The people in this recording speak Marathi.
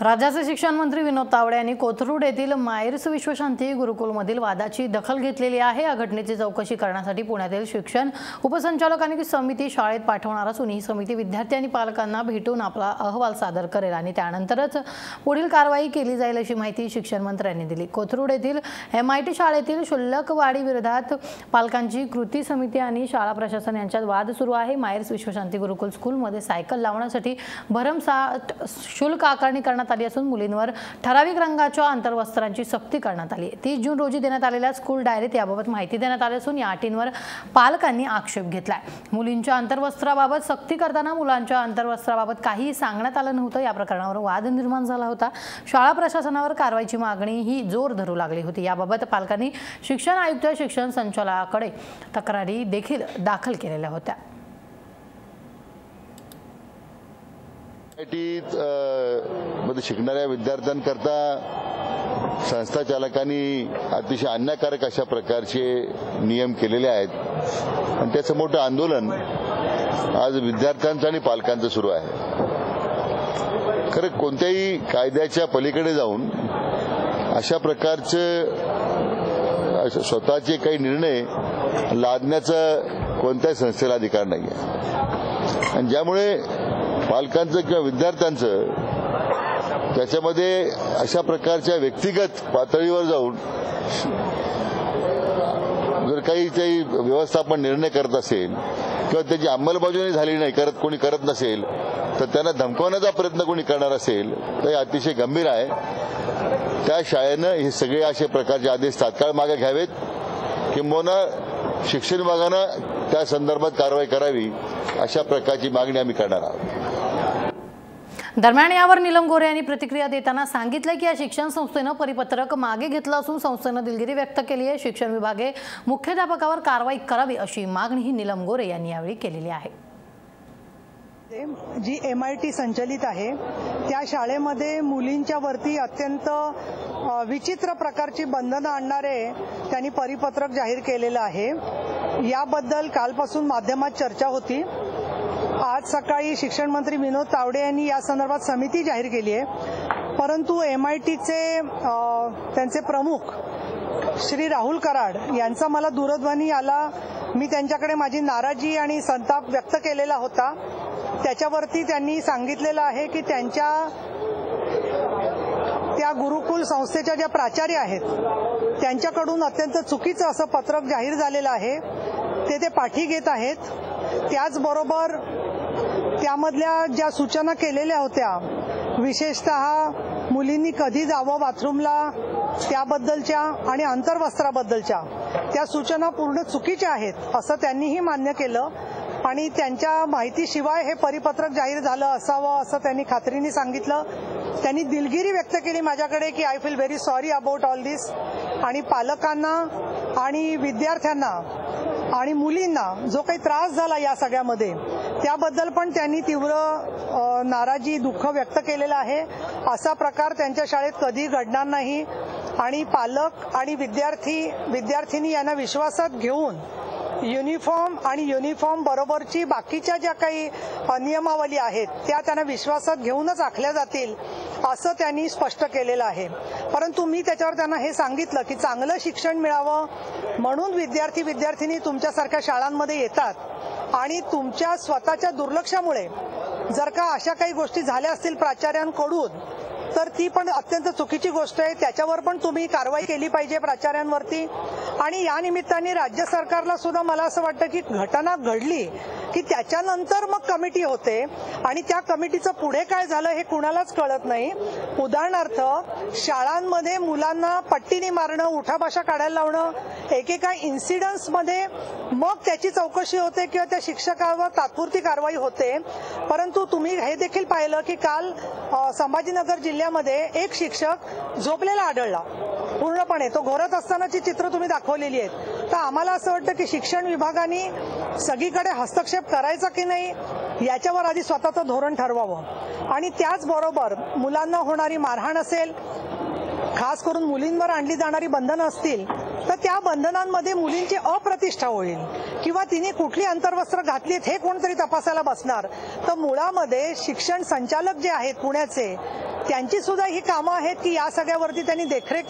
राज्याचे शिक्षण मंत्री विनोद तावडे यांनी कोथरूड येथील मायर्स विश्वशांती गुरुकुलमधील वादाची दखल घेतलेली आहे. या घटनेची चौकशी करण्यासाठी पुण्यातील शिक्षण उपसंचालकांनी समिती शाळेत पाठवणार असून ही समिती विद्यार्थी आणि पालकांना भेटून आपला अहवाल सादर करेल आणि त्यानंतरच पुढील कारवाई केली जाईल अशी माहिती शिक्षण मंत्र्यांनी दिली. कोथरूड येथील एम आय टी शाळेतील शुल्लक वाढीविरोधात पालकांची कृती समिती आणि शाळा प्रशासन यांच्यात वाद सुरू आहे. मायर्स विश्वशांती गुरुकुल स्कूलमध्ये सायकल लावण्यासाठी भरमसाठ शुल्क आकारणी करण्यात आली असून मुलींवर ठराविक रंगाच्या अंतर्वस्त्रांची सक्ती करण्यात आली. तीस जून रोजी देण्यात आलेल्या स्कूल डायरीत याबाबत माहिती देण्यात आली असून या अटींवर पालकांनी आक्षेप घेतलाय. मुलींच्या अंतर्वस्त्राबाबत सक्ती करताना मुलांच्या अंतर्वस्त्राबाबत काहीही सांगण्यात आलं नव्हतं. या प्रकरणावर वाद निर्माण झाला होता. शाळा प्रशासनावर कारवाईची मागणी ही जोर धरू लागली होती. याबाबत पालकांनी शिक्षण आयुक्त शिक्षण संचालकाकडे तक्रारी देखील दाखल केलेल्या होत्या आय टी मध्ये शिकणाऱ्या विद्यार्थ्यांकरता संस्था चालकांनी अतिशय अन्यायकारक अशा प्रकारचे नियम केलेले आहेत. आणि त्याचं मोठं आंदोलन आज विद्यार्थ्यांचं आणि पालकांचं सुरू आहे. खरं कोणत्याही कायद्याच्या पलीकडे जाऊन अशा प्रकारचं स्वतःचे काही निर्णय लादण्याचा कोणत्याही संस्थेला अधिकार नाही आहे आणि ज्यामुळे पालकांचं किंवा विद्यार्थ्यांचं त्याच्यामध्ये अशा प्रकारच्या व्यक्तिगत पातळीवर जाऊन जर काही काही व्यवस्थापन निर्णय करत असेल किंवा त्याची अंमलबजावणी झाली नाही करत कोणी करत नसेल तर त्यांना धमकवण्याचा प्रयत्न कोणी करणार असेल तर हे अतिशय गंभीर आहे. त्या शाळेनं हे सगळे असे प्रकारचे आदेश तात्काळ मागे घ्यावेत. किंबहुना शिक्षण विभागानं त्या संदर्भात कारवाई करावी अशा प्रकारची मागणी आम्ही करणार आहोत. दरम्यान यावर निलम गोरे यांनी प्रतिक्रिया देताना सांगितलं की या शिक्षण संस्थेनं परिपत्रक मागे घेतलं असून संस्थेनं दिलगिरी व्यक्त केली आहे. शिक्षण विभागे मुख्याध्यापकावर कारवाई करावी अशी मागणीही निलम गोरे यांनी यावेळी केलेली आहे. जी एम आय टी संचलित आहे त्या शाळेमध्ये मुलींच्या वरती अत्यंत विचित्र प्रकारची बंधनं आणणारे त्यांनी परिपत्रक जाहीर केलेलं आहे. याबद्दल कालपासून माध्यमात चर्चा होती. आज सकाळी शिक्षण मंत्री विनोद तावडे यांनी या संदर्भात समिती जाहीर केली आहे. परंतु एम आय टीचे त्यांचे प्रमुख श्री राहुल कराड यांचा मला दूरध्वनी आला. मी त्यांच्याकडे माझी नाराजी आणि संताप व्यक्त केलेला होता. त्याच्यावरती त्यांनी सांगितलेलं आहे की त्यांच्या त्या गुरुकुल संस्थेच्या ज्या प्राचार्य आहेत त्यांच्याकडून अत्यंत चुकीचं असं पत्रक जाहीर झालेलं आहे. ते ते पाठी घेत आहेत. त्याचबरोबर त्यामधल्या ज्या सूचना केलेल्या होत्या विशेषतः मुलींनी कधी जावं बाथरूमला त्याबद्दलच्या आणि अंतर्वस्त्राबद्दलच्या त्या सूचना पूर्ण चुकीच्या आहेत असं त्यांनीही मान्य केलं. आणि त्यांच्या माहितीशिवाय हे परिपत्रक जाहीर झालं असावं असं त्यांनी खात्रीने सांगितलं. त्यांनी दिलगिरी व्यक्त केली माझ्याकडे की I feel very sorry about all this आणि पालकांना आणि विद्यार्थ्यांना आणि मुलींना जो काही त्रास झाला या सगळ्यामध्ये त्याबद्दल पण त्यांनी तीव्र नाराजी दुःख व्यक्त केलेलं आहे. असा प्रकार त्यांच्या शाळेत कधी घडणार नाही. आणि पालक आणि विद्यार्थी विद्यार्थिनी यांना विश्वासात घेऊन युनिफॉर्म आणि युनिफॉर्म बरोबरची बाकीच्या ज्या काही नियमावली आहेत त्या त्यांना विश्वासात घेऊनच आखल्या जातील असं त्यांनी स्पष्ट केलेलं आहे. परंतु मी त्याच्यावर त्यांना हे सांगितलं की चांगलं शिक्षण मिळावं म्हणून विद्यार्थी विद्यार्थिनी तुमच्यासारख्या शाळांमध्ये येतात. आणि तुमच्या स्वतःच्या दुर्लक्षामुळे जर का अशा काही गोष्टी झाल्या असतील प्राचार्यांकडून तर ती पण अत्यंत चुकीची गोष्ट आहे. त्याच्यावर पण तुम्ही कारवाई केली पाहिजे प्राचार्यांवरती. आणि या निमित्ताने राज्य सरकारला सुद्धा मला असं वाटतं की घटना घडली की त्याच्यानंतर मग कमिटी होते. आणि त्या कमिटीचं पुढे काय झालं हे कुणालाच कळत नाही. उदाहरणार्थ शाळांमध्ये मुलांना पट्टीने मारणं उठाभाषा काढायला लावणं एकेका इन्सिडन्समध्ये मग त्याची चौकशी होते किंवा त्या शिक्षकावर तात्पुरती कारवाई होते. परंतु तुम्ही हे देखील पाहिलं की काल संभाजीनगर जिल्ह्यामध्ये एक शिक्षक झोपलेला आढळला. पूर्णपणे. तो घोरत असतानाची चित्र तुम्ही दाखवलेली आहेत. तर आम्हाला असं वाटतं की शिक्षण विभागाने सगळीकडे हस्तक्षेप करायचा की नाही याच्यावर आधी स्वतःचं धोरण ठरवावं. आणि त्याचबरोबर मुलांना होणारी मारहाण असेल खास करून मुलींवर आणली जाणारी बंधनं असतील तर त्या बंधनांमध्ये मुलींची अप्रतिष्ठा होईल. किंवा तिने कुठली अंतर्वस्त्र घातलीत हे कोणतरी तपासायला बसणार. तर मुळामध्ये शिक्षण संचालक जे आहेत पुण्याचे त्यांची सुद्धा ही कामं आहेत की या सगळ्यावरती त्यांनी देखरेख